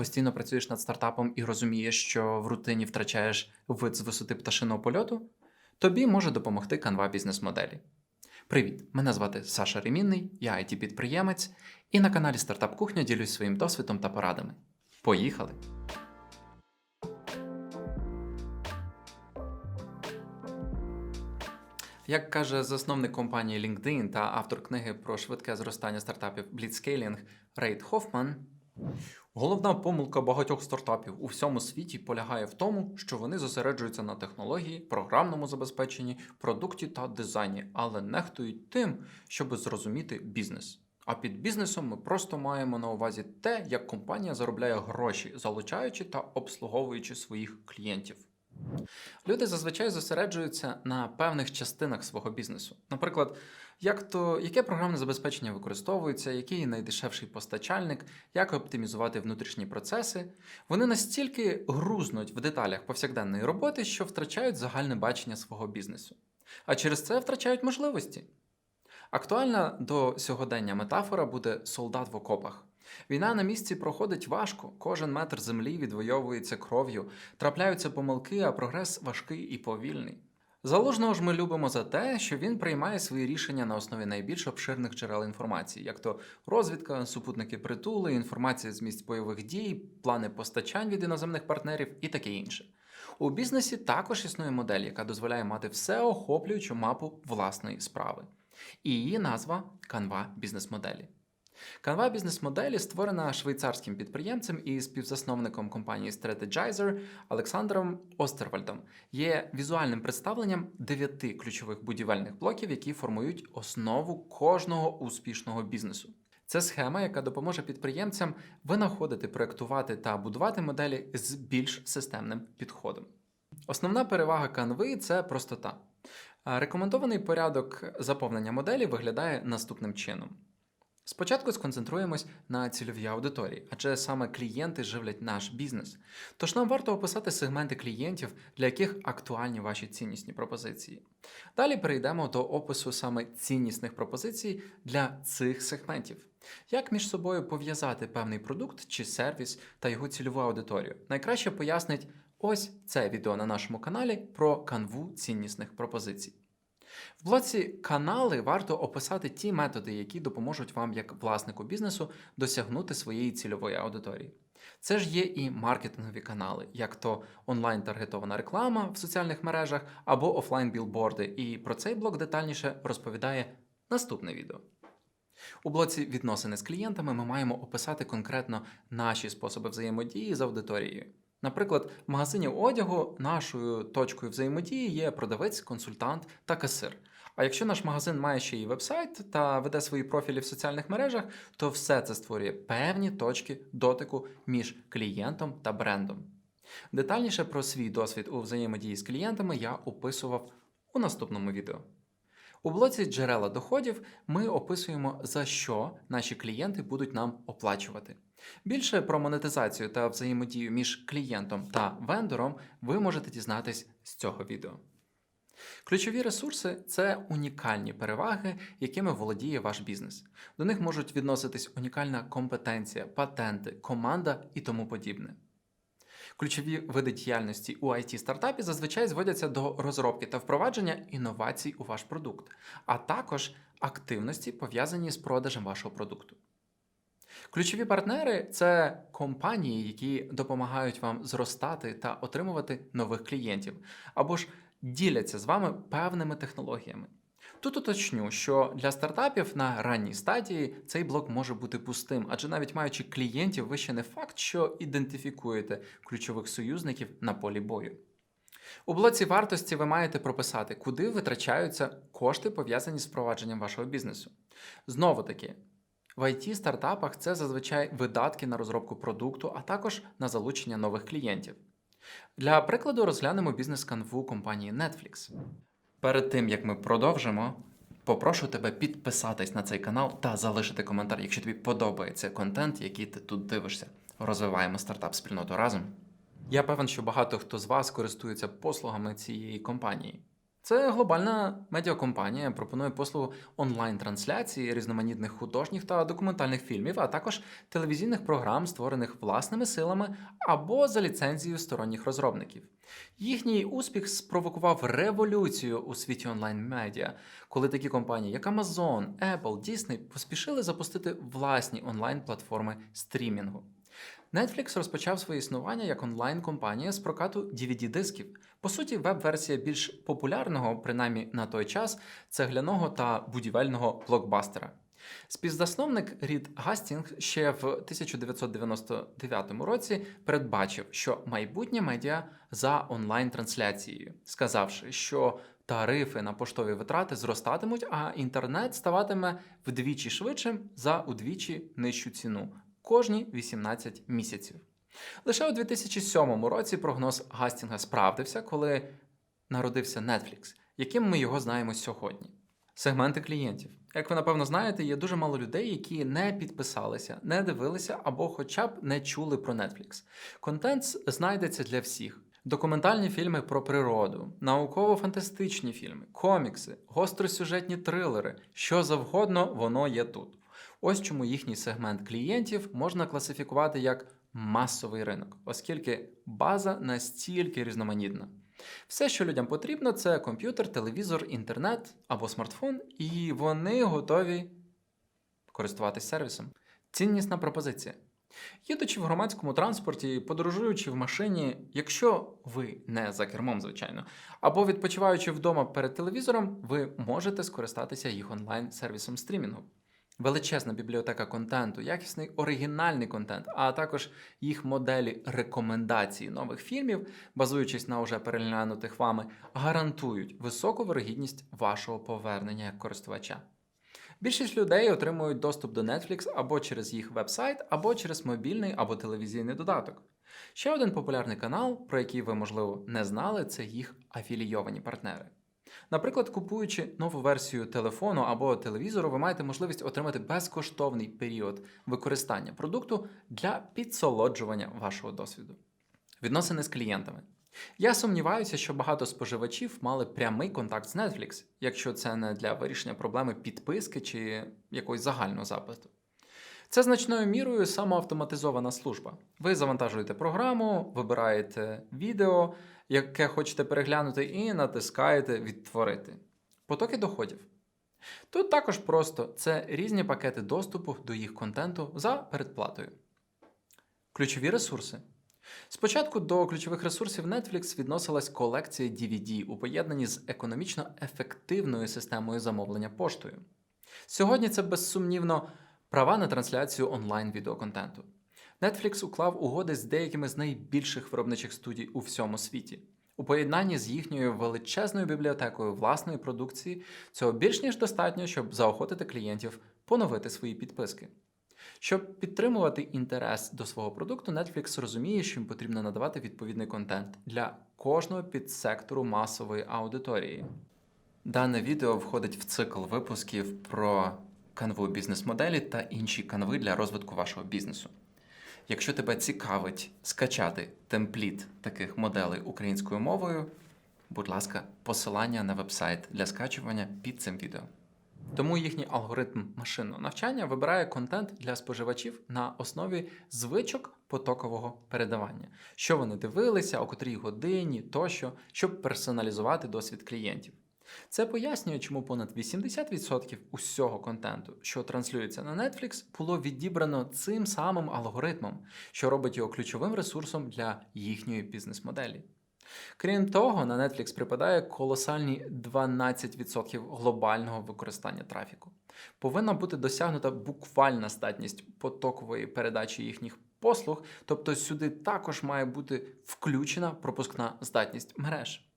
постійно працюєш над стартапом і розумієш, що в рутині втрачаєш вид з висоти пташиного польоту, тобі може допомогти канва бізнес-моделі. Привіт! Мене звати Саша Ремінний, я it підприємець і на каналі Стартап Кухня ділюсь своїм досвідом та порадами. Поїхали! Як каже засновник компанії LinkedIn та автор книги про швидке зростання стартапів Blitzscaling Рейд Хофман, головна помилка багатьох стартапів у всьому світі полягає в тому, що вони зосереджуються на технології, програмному забезпеченні, продукті та дизайні, але нехтують тим, щоб зрозуміти бізнес. А під бізнесом ми просто маємо на увазі те, як компанія заробляє гроші, залучаючи та обслуговуючи своїх клієнтів. Люди зазвичай зосереджуються на певних частинах свого бізнесу. Наприклад, як то, яке програмне забезпечення використовується, який найдешевший постачальник, як оптимізувати внутрішні процеси. Вони настільки грузнуть в деталях повсякденної роботи, що втрачають загальне бачення свого бізнесу. А через це втрачають можливості. Актуальна до сьогодення метафора буде солдат в окопах. Війна на місці проходить важко, кожен метр землі відвоюється кров'ю, трапляються помилки, а прогрес важкий і повільний. Залужного ж ми любимо за те, що він приймає свої рішення на основі найбільш обширних джерел інформації, як то розвідка, супутники притули, інформація з місць бойових дій, плани постачань від іноземних партнерів і таке інше. У бізнесі також існує модель, яка дозволяє мати всеохоплюючу мапу власної справи. І її назва канва бізнес-моделі. Канва бізнес-моделі створена швейцарським підприємцем і співзасновником компанії Strategizer Олександром Остервальдом, є візуальним представленням дев'яти ключових будівельних блоків, які формують основу кожного успішного бізнесу. Це схема, яка допоможе підприємцям винаходити, проектувати та будувати моделі з більш системним підходом. Основна перевага канви це простота. Рекомендований порядок заповнення моделі виглядає наступним чином. Спочатку сконцентруємось на цільовій аудиторії, адже саме клієнти живлять наш бізнес. Тож нам варто описати сегменти клієнтів, для яких актуальні ваші ціннісні пропозиції. Далі перейдемо до опису саме ціннісних пропозицій для цих сегментів. Як між собою пов'язати певний продукт чи сервіс та його цільову аудиторію? Найкраще пояснить ось це відео на нашому каналі про канву ціннісних пропозицій. В блоці канали варто описати ті методи, які допоможуть вам, як власнику бізнесу, досягнути своєї цільової аудиторії. Це ж є і маркетингові канали, як то онлайн-таргетована реклама в соціальних мережах або офлайн-білборди. І про цей блок детальніше розповідає наступне відео. У блоці відносини з клієнтами ми маємо описати конкретно наші способи взаємодії з аудиторією. Наприклад, в магазині одягу нашою точкою взаємодії є продавець, консультант та касир. А якщо наш магазин має ще й вебсайт та веде свої профілі в соціальних мережах, то все це створює певні точки дотику між клієнтом та брендом. Детальніше про свій досвід у взаємодії з клієнтами я описував у наступному відео. У блоці джерела доходів ми описуємо, за що наші клієнти будуть нам оплачувати. Більше про монетизацію та взаємодію між клієнтом та вендором ви можете дізнатись з цього відео. Ключові ресурси це унікальні переваги, якими володіє ваш бізнес. До них можуть відноситись унікальна компетенція, патенти, команда і тому подібне. Ключові види діяльності у it стартапі зазвичай зводяться до розробки та впровадження інновацій у ваш продукт, а також активності, пов'язані з продажем вашого продукту. Ключові партнери це компанії, які допомагають вам зростати та отримувати нових клієнтів, або ж діляться з вами певними технологіями. Тут уточню, що для стартапів на ранній стадії цей блок може бути пустим, адже навіть маючи клієнтів, ви ще не факт, що ідентифікуєте ключових союзників на полі бою. У блоці вартості ви маєте прописати, куди витрачаються кошти, пов'язані з впровадженням вашого бізнесу. Знову таки, в it стартапах це зазвичай видатки на розробку продукту, а також на залучення нових клієнтів. Для прикладу розглянемо бізнес-канву компанії Netflix. Перед тим як ми продовжимо, попрошу тебе підписатись на цей канал та залишити коментар, якщо тобі подобається контент, який ти тут дивишся. Розвиваємо стартап спільноту разом. Я певен, що багато хто з вас користується послугами цієї компанії. Це глобальна медіакомпанія, пропонує послугу онлайн-трансляції різноманітних художніх та документальних фільмів, а також телевізійних програм, створених власними силами або за ліцензією сторонніх розробників. Їхній успіх спровокував революцію у світі онлайн-медіа, коли такі компанії, як Amazon, Apple, Disney поспішили запустити власні онлайн-платформи стрімінгу. Netflix розпочав своє існування як онлайн-компанія з прокату DVD-дисків. По суті, веб-версія більш популярного, принаймні на той час, цегляного та будівельного блокбастера. Співзасновник Рід Гастінг ще в 1999 році передбачив, що майбутнє медіа за онлайн-трансляцією, сказавши, що тарифи на поштові витрати зростатимуть, а інтернет ставатиме вдвічі швидшим за удвічі нижчу ціну кожні 18 місяців. Лише у 2007 році прогноз Гастінга справдився, коли народився Netflix, яким ми його знаємо сьогодні. Сегменти клієнтів. Як ви напевно знаєте, є дуже мало людей, які не підписалися, не дивилися або хоча б не чули про Netflix. Контент знайдеться для всіх. Документальні фільми про природу, науково-фантастичні фільми, комікси, гостросюжетні трилери, що завгодно, воно є тут. Ось чому їхній сегмент клієнтів можна класифікувати як масовий ринок, оскільки база настільки різноманітна. Все, що людям потрібно, це комп'ютер, телевізор, інтернет або смартфон, і вони готові користуватись сервісом. Ціннісна пропозиція. Їдучи в громадському транспорті, подорожуючи в машині, якщо ви не за кермом, звичайно, або відпочиваючи вдома перед телевізором, ви можете скористатися їх онлайн-сервісом стрімінгу. Величезна бібліотека контенту, якісний оригінальний контент, а також їх моделі рекомендацій нових фільмів, базуючись на уже переглянутих вами, гарантують високу вирогідність вашого повернення як користувача. Більшість людей отримують доступ до Netflix або через їх веб-сайт, або через мобільний або телевізійний додаток. Ще один популярний канал, про який ви, можливо, не знали, це їх афілійовані партнери. Наприклад, купуючи нову версію телефону або телевізору, ви маєте можливість отримати безкоштовний період використання продукту для підсолоджування вашого досвіду. Відносини з клієнтами. Я сумніваюся, що багато споживачів мали прямий контакт з Netflix, якщо це не для вирішення проблеми підписки чи якогось загального запиту. Це значною мірою самоавтоматизована служба. Ви завантажуєте програму, вибираєте відео, яке хочете переглянути, і натискаєте Відтворити. Потоки доходів. Тут також просто це різні пакети доступу до їх контенту за передплатою. Ключові ресурси. Спочатку до ключових ресурсів Netflix відносилась колекція DVD у поєднанні з економічно ефективною системою замовлення поштою. Сьогодні це безсумнівно права на трансляцію онлайн відеоконтенту. Netflix уклав угоди з деякими з найбільших виробничих студій у всьому світі. У поєднанні з їхньою величезною бібліотекою власної продукції цього більш ніж достатньо, щоб заохотити клієнтів поновити свої підписки. Щоб підтримувати інтерес до свого продукту, Netflix розуміє, що їм потрібно надавати відповідний контент для кожного підсектору масової аудиторії. Дане відео входить в цикл випусків про канву бізнес-моделі та інші канви для розвитку вашого бізнесу. Якщо тебе цікавить скачати темпліт таких моделей українською мовою, будь ласка, посилання на вебсайт для скачування під цим відео. Тому їхній алгоритм машинного навчання вибирає контент для споживачів на основі звичок потокового передавання, що вони дивилися, о котрій годині тощо, щоб персоналізувати досвід клієнтів. Це пояснює, чому понад 80% усього контенту, що транслюється на Netflix, було відібрано цим самим алгоритмом, що робить його ключовим ресурсом для їхньої бізнес-моделі. Крім того, на Netflix припадає колосальні 12% глобального використання трафіку. Повинна бути досягнута буквальна статність потокової передачі їхніх послуг, тобто сюди також має бути включена пропускна здатність мереж.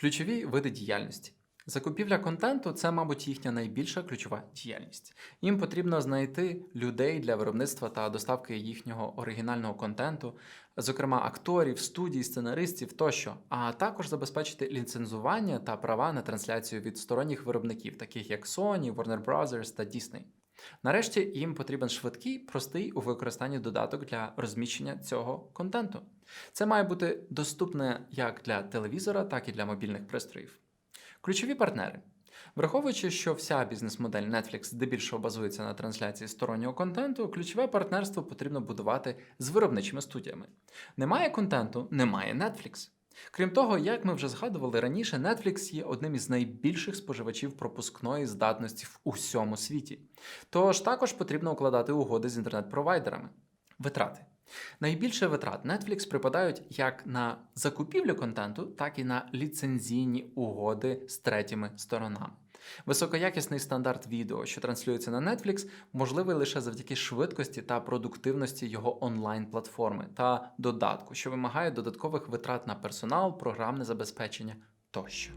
Ключові види діяльності. Закупівля контенту це, мабуть, їхня найбільша ключова діяльність. Їм потрібно знайти людей для виробництва та доставки їхнього оригінального контенту, зокрема акторів, студій, сценаристів тощо, а також забезпечити ліцензування та права на трансляцію від сторонніх виробників, таких як Sony, Warner Bros. та Disney. Нарешті їм потрібен швидкий, простий у використанні додаток для розміщення цього контенту. Це має бути доступне як для телевізора, так і для мобільних пристроїв. Ключові партнери. Враховуючи, що вся бізнес-модель Netflix здебільшого базується на трансляції стороннього контенту, ключове партнерство потрібно будувати з виробничими студіями. Немає контенту, немає Netflix. Крім того, як ми вже згадували раніше, Netflix є одним із найбільших споживачів пропускної здатності в усьому світі. Тож також потрібно укладати угоди з інтернет-провайдерами. Витрати. Найбільше витрат Netflix припадають як на закупівлю контенту, так і на ліцензійні угоди з третіми сторонами. Високоякісний стандарт відео, що транслюється на Netflix, можливий лише завдяки швидкості та продуктивності його онлайн-платформи та додатку, що вимагає додаткових витрат на персонал, програмне забезпечення тощо.